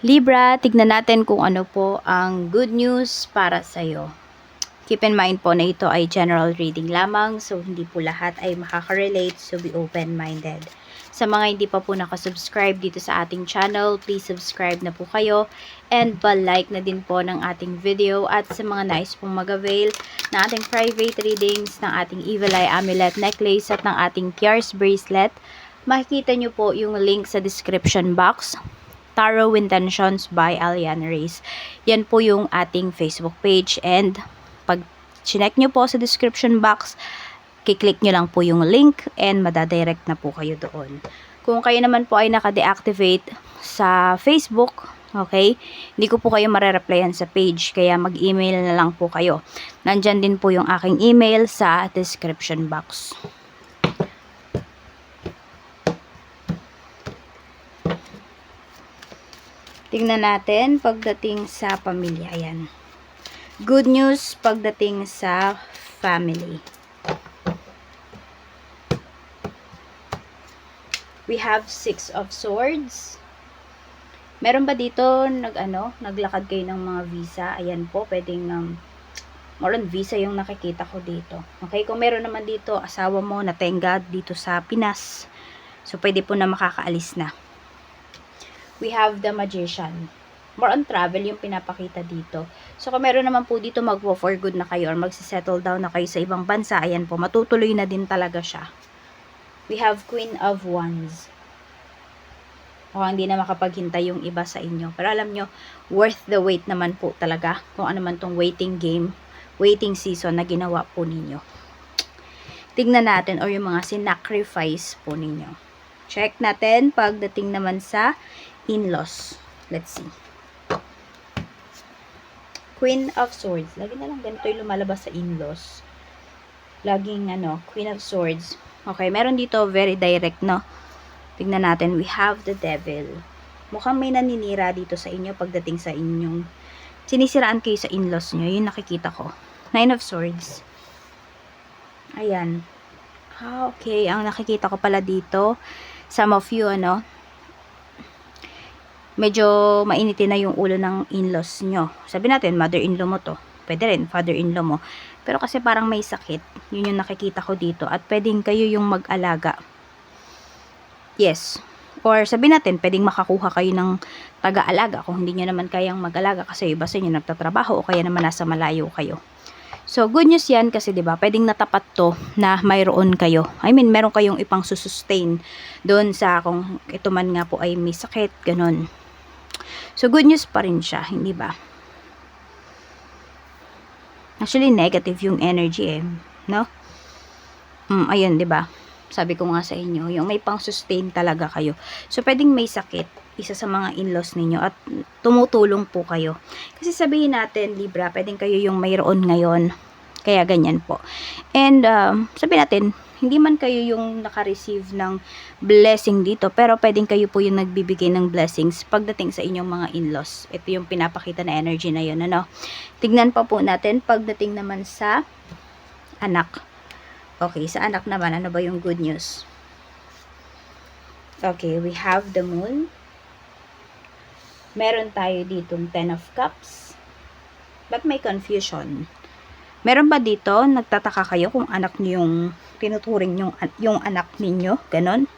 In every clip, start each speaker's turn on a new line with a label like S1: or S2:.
S1: Libra, tignan natin kung ano po ang good news para sa'yo. Keep in mind po na ito ay general reading lamang, so hindi po lahat ay makaka-relate, so be open-minded. Sa mga hindi pa po nakasubscribe dito sa ating channel, please subscribe na po kayo and like na din po ng ating video at sa mga nice pong mag-avail ng ating private readings, ng ating Evil Eye Amulet Necklace at ng ating Pierce Bracelet, makikita nyo po yung link sa description box Tarot Intentions by Alian Reyes. Yan po yung ating Facebook page and pag chinek nyo po sa description box, kiklik nyo lang po yung link and madadirect na po kayo doon. Kung kayo naman po ay naka-deactivate sa Facebook, okay, hindi ko po kayo marereplyan sa page, kaya mag-email na lang po kayo. Nandyan din po yung aking email sa description box. Tingnan natin pagdating sa pamilya. Ayan. Good news pagdating sa family. We have six of swords. Meron ba dito nag ano, naglakad kayo ng mga visa? Ayan po, pwedeng um, more on visa yung nakikita ko dito. Okay, kung meron naman dito asawa mo na tenga dito sa Pinas. So pwede po na makakaalis na we have the magician. More on travel yung pinapakita dito. So, kung meron naman po dito mag for good na kayo or magsisettle down na kayo sa ibang bansa, ayan po, matutuloy na din talaga siya. We have Queen of Wands. O, hindi na makapaghintay yung iba sa inyo. Pero alam nyo, worth the wait naman po talaga kung ano man tong waiting game, waiting season na ginawa po ninyo. Tignan natin or yung mga sinacrifice po ninyo. Check natin pagdating naman sa in-laws. Let's see. Queen of Swords. Lagi na lang ganito yung lumalabas sa in-laws. Laging ano, Queen of Swords. Okay, meron dito very direct, no? Tignan natin. We have the Devil. Mukhang may naninira dito sa inyo pagdating sa inyong sinisiraan kayo sa in-laws nyo. Yun nakikita ko. Nine of Swords. Ayan. Ah, okay. Ang nakikita ko pala dito, some of you, ano, medyo mainitin na yung ulo ng in-laws nyo. Sabi natin, mother-in-law mo to. Pwede rin, father-in-law mo. Pero kasi parang may sakit. Yun yung nakikita ko dito. At pwedeng kayo yung mag-alaga. Yes. Or sabi natin, pwedeng makakuha kayo ng taga-alaga kung hindi nyo naman kayang mag-alaga kasi iba sa inyo nagtatrabaho o kaya naman nasa malayo kayo. So, good news yan kasi 'di ba pwedeng natapat to na mayroon kayo. I mean, meron kayong ipang susustain doon sa kung ito man nga po ay may sakit, ganun. So, good news pa rin siya, hindi ba? Actually, negative yung energy eh. No? Mm, ayun, di ba? Sabi ko nga sa inyo, yung may pang-sustain talaga kayo. So, pwedeng may sakit, isa sa mga in-laws ninyo, at tumutulong po kayo. Kasi sabihin natin, Libra, pwedeng kayo yung mayroon ngayon. Kaya ganyan po. And, um, sabihin natin, hindi man kayo yung naka-receive ng blessing dito, pero pwedeng kayo po yung nagbibigay ng blessings pagdating sa inyong mga in-laws. Ito yung pinapakita na energy na yun, ano? Tignan pa po natin pagdating naman sa anak. Okay, sa anak naman, ano ba yung good news? Okay, we have the moon. Meron tayo ditong ten of cups. But may confusion. Meron ba dito, nagtataka kayo kung anak niyo yung tinuturing yung, yung anak ninyo. Ganon.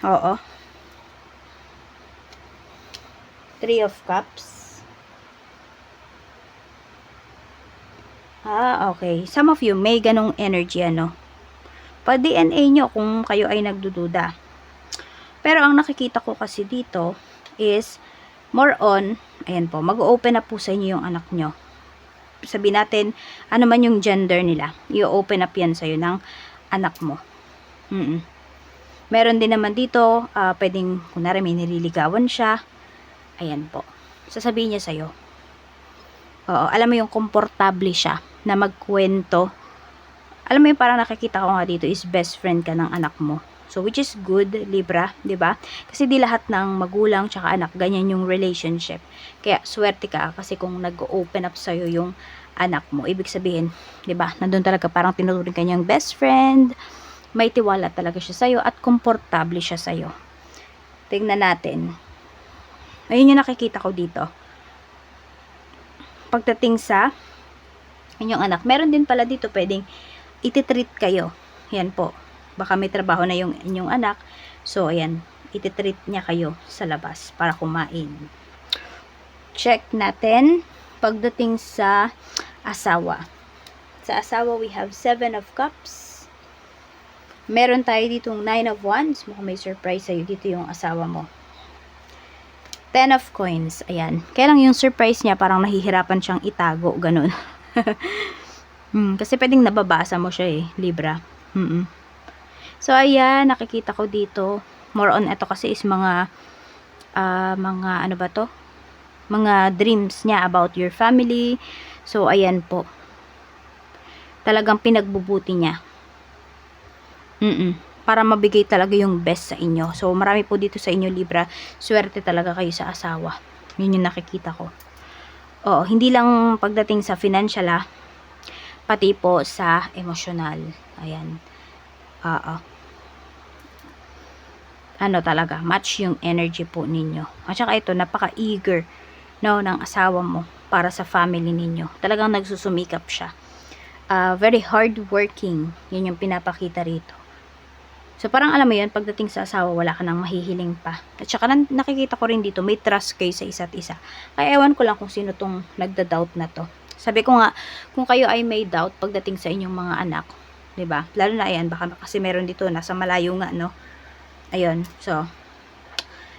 S1: Oo. Three of Cups. Ah, okay. Some of you may ganong energy, ano. Pa DNA nyo kung kayo ay nagdududa. Pero ang nakikita ko kasi dito is more on, ayan po, mag-open up po sa inyo yung anak nyo sabi natin, ano man yung gender nila, i-open up yan sa'yo ng anak mo. Mm -mm. Meron din naman dito, uh, pwedeng, kunwari may nililigawan siya, ayan po. Sasabihin niya sa'yo. Oo, alam mo yung komportable siya na magkwento. Alam mo yung parang nakikita ko nga dito is best friend ka ng anak mo. So, which is good, Libra, ba? Kasi di lahat ng magulang tsaka anak, ganyan yung relationship. Kaya, swerte ka kasi kung nag-open up sa'yo yung anak mo, ibig sabihin, ba? Nandun talaga parang tinuturing kanyang best friend, may tiwala talaga siya sa'yo at komportable siya sa'yo. Tingnan natin. Ayun yung nakikita ko dito. Pagdating sa inyong anak, meron din pala dito pwedeng ititreat kayo. Yan po. Baka may trabaho na yung inyong anak. So, ayan, ititreat niya kayo sa labas para kumain. Check natin pagdating sa asawa. Sa asawa, we have seven of cups. Meron tayo ditong nine of wands. Mukhang may surprise sa'yo dito yung asawa mo. Ten of coins. Ayan. Kaya lang yung surprise niya, parang nahihirapan siyang itago. Ganun. hmm, kasi pwedeng nababasa mo siya eh. Libra. Mm So, ayan. Nakikita ko dito. More on ito kasi is mga ah, mga ano ba to? Mga dreams niya about your family. So, ayan po. Talagang pinagbubuti niya. Mm Para mabigay talaga yung best sa inyo. So, marami po dito sa inyo, Libra. Swerte talaga kayo sa asawa. Yun yung nakikita ko. Oo, hindi lang pagdating sa financial ah. Pati po sa emotional. Ayan. Oo. Ano talaga, match yung energy po ninyo. At saka ito, napaka-eager no, ng asawa mo para sa family ninyo. Talagang nagsusumikap siya. Uh, very hardworking. Yun yung pinapakita rito. So, parang alam mo yun, pagdating sa asawa, wala ka nang mahihiling pa. At saka nakikita ko rin dito, may trust kayo sa isa't isa. Kaya ewan ko lang kung sino tong nagda-doubt na to. Sabi ko nga, kung kayo ay may doubt pagdating sa inyong mga anak, 'di ba? Lalo na ayan, baka kasi meron dito nasa malayo nga, no? Ayun. So,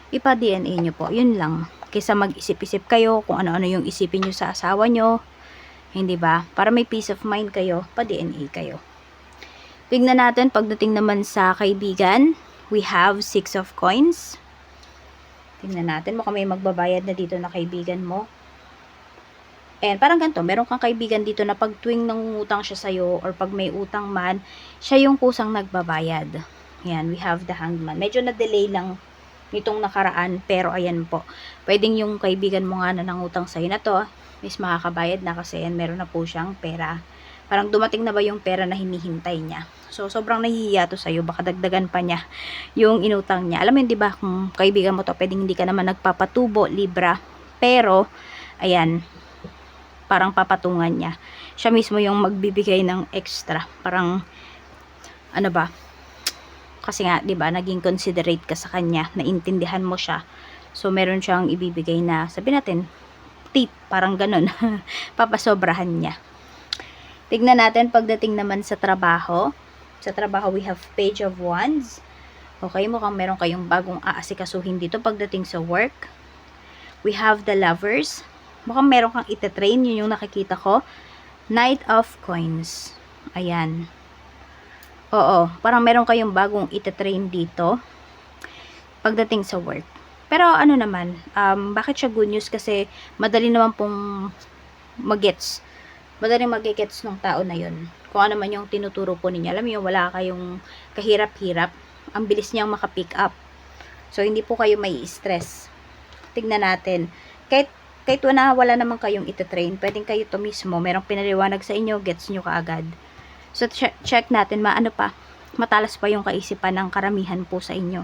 S1: ipa-DNA nyo po. Yun lang. Kaysa mag-isip-isip kayo kung ano-ano yung isipin nyo sa asawa nyo. Hindi ba? Para may peace of mind kayo, pa-DNA kayo. Tignan natin pagdating naman sa kaibigan. We have six of coins. Tingnan natin. Mukhang may magbabayad na dito na kaibigan mo. And parang ganito, meron kang kaibigan dito na pag tuwing nangungutang siya sa'yo or pag may utang man, siya yung kusang nagbabayad. Yan, we have the hangman. Medyo na-delay lang nitong nakaraan, pero ayan po. Pwedeng yung kaibigan mo nga na nangutang sa'yo na to, is makakabayad na kasi yan, meron na po siyang pera. Parang dumating na ba yung pera na hinihintay niya. So, sobrang nahihiya to sa'yo. Baka dagdagan pa niya yung inutang niya. Alam mo yun, di ba, kung kaibigan mo to, pwedeng hindi ka naman nagpapatubo, Libra. Pero, ayan, parang papatungan niya. Siya mismo yung magbibigay ng extra. Parang, ano ba, kasi nga, di ba, naging considerate ka sa kanya, naintindihan mo siya. So, meron siyang ibibigay na, sabi natin, tip, parang ganun. Papasobrahan niya. Tignan natin pagdating naman sa trabaho. Sa trabaho, we have page of wands. Okay, mukhang meron kayong bagong aasikasuhin dito pagdating sa work. We have the lovers. Mukhang meron kang itetrain. Yun yung nakikita ko. Knight of coins. Ayan. Oo, parang meron kayong bagong itetrain dito pagdating sa work. Pero ano naman, um, bakit siya good news? Kasi madali naman pong magets. Madali magigets ng tao na yun. Kung ano man yung tinuturo po ninyo. Alam mo wala kayong kahirap-hirap. Ang bilis niyang makapick up. So, hindi po kayo may stress. Tignan natin. Kahit, kahit wala, wala naman kayong itetrain, pwedeng kayo to mismo. Merong pinaliwanag sa inyo, gets nyo kaagad. So, check, check natin, maano pa, matalas pa yung kaisipan ng karamihan po sa inyo.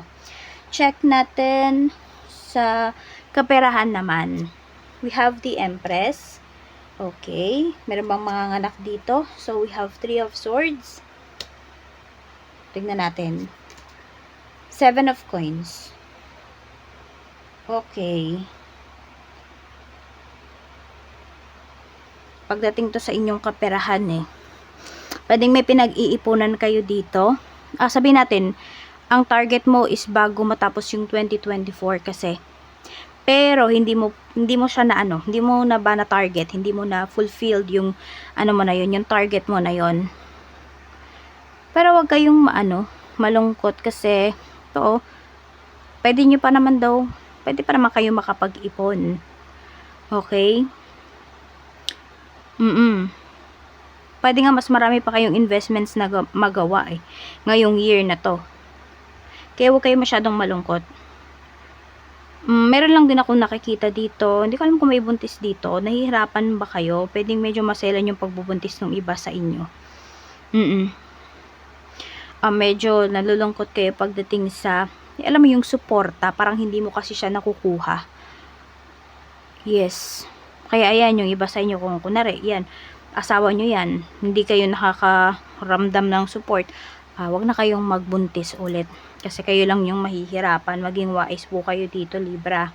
S1: Check natin sa kaperahan naman. We have the Empress. Okay. Meron bang mga anak dito? So, we have Three of Swords. Tignan natin. Seven of Coins. Okay. Pagdating to sa inyong kaperahan eh pwedeng may pinag-iipunan kayo dito. Ah, sabihin natin, ang target mo is bago matapos yung 2024 kasi. Pero hindi mo hindi mo siya na ano, hindi mo na ba na target, hindi mo na fulfilled yung ano mo na yun, yung target mo na yun. Pero wag kayong maano, malungkot kasi to pwede nyo pa naman daw, pwede pa naman kayo makapag-ipon. Okay? Mm-mm pwede nga mas marami pa kayong investments na magawa eh, ngayong year na to. Kaya huwag kayo masyadong malungkot. Mm, meron lang din ako nakikita dito. Hindi ko alam kung may buntis dito. Nahihirapan ba kayo? Pwedeng medyo maselan yung pagbubuntis ng iba sa inyo. Mm uh, medyo nalulungkot kayo pagdating sa, eh, alam mo yung suporta, parang hindi mo kasi siya nakukuha. Yes. Kaya ayan, yung iba sa inyo, kung kunwari, yan, asawa nyo yan, hindi kayo nakakaramdam ng support, ah, wag na kayong magbuntis ulit. Kasi kayo lang yung mahihirapan. Maging wise po kayo dito, Libra.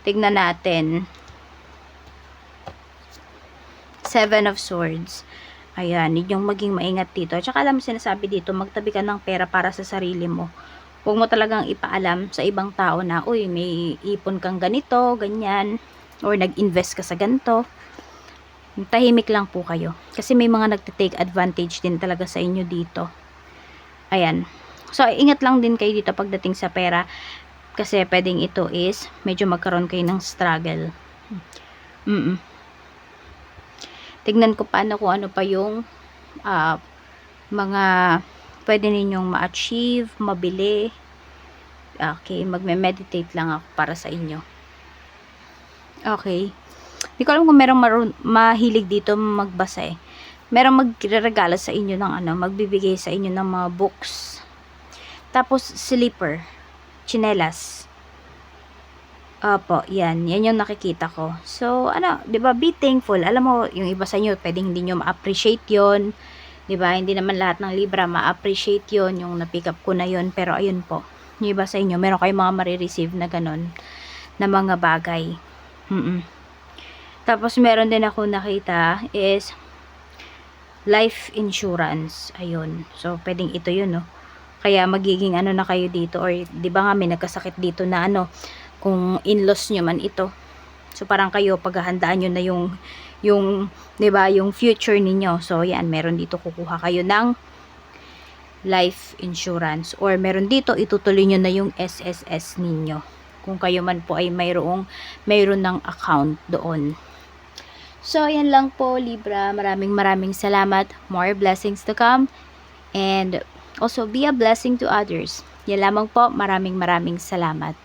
S1: Tignan natin. Seven of Swords. Ayan, yung maging maingat dito. Tsaka alam sinasabi dito, magtabi ka ng pera para sa sarili mo. Huwag mo talagang ipaalam sa ibang tao na, uy, may ipon kang ganito, ganyan, or nag-invest ka sa ganito. Tahimik lang po kayo. Kasi may mga nagtitake advantage din talaga sa inyo dito. Ayan. So, ingat lang din kayo dito pagdating sa pera. Kasi pwedeng ito is, medyo magkaroon kayo ng struggle. Mm Tignan ko paano kung ano pa yung ah, mga pwede ninyong ma-achieve, mabili. Okay, magme-meditate lang ako para sa inyo. Okay. Hindi ko alam kung merong marun- mahilig dito magbasa eh. Merong magregalo sa inyo ng ano, magbibigay sa inyo ng mga books. Tapos, slipper. Chinelas. Opo, yan. Yan yung nakikita ko. So, ano, di ba, be thankful. Alam mo, yung iba sa inyo, pwedeng hindi nyo ma-appreciate yon Di ba? Hindi naman lahat ng Libra ma-appreciate yon yung na-pick up ko na yon Pero, ayun po. Yung iba sa inyo, meron kayong mga marireceive na ganun na mga bagay. Mm Tapos, meron din ako nakita is life insurance. Ayun. So, pwedeng ito yun, no? Kaya magiging ano na kayo dito or 'di ba nga may nagkasakit dito na ano kung in-laws nyo man ito. So parang kayo paghahandaan nyo na yung yung 'di ba yung future ninyo. So yan meron dito kukuha kayo ng life insurance or meron dito itutuloy nyo na yung SSS ninyo. Kung kayo man po ay mayroong mayroon ng account doon. So, yan lang po, Libra. Maraming maraming salamat. More blessings to come. And also, be a blessing to others. Yan lamang po. Maraming maraming salamat.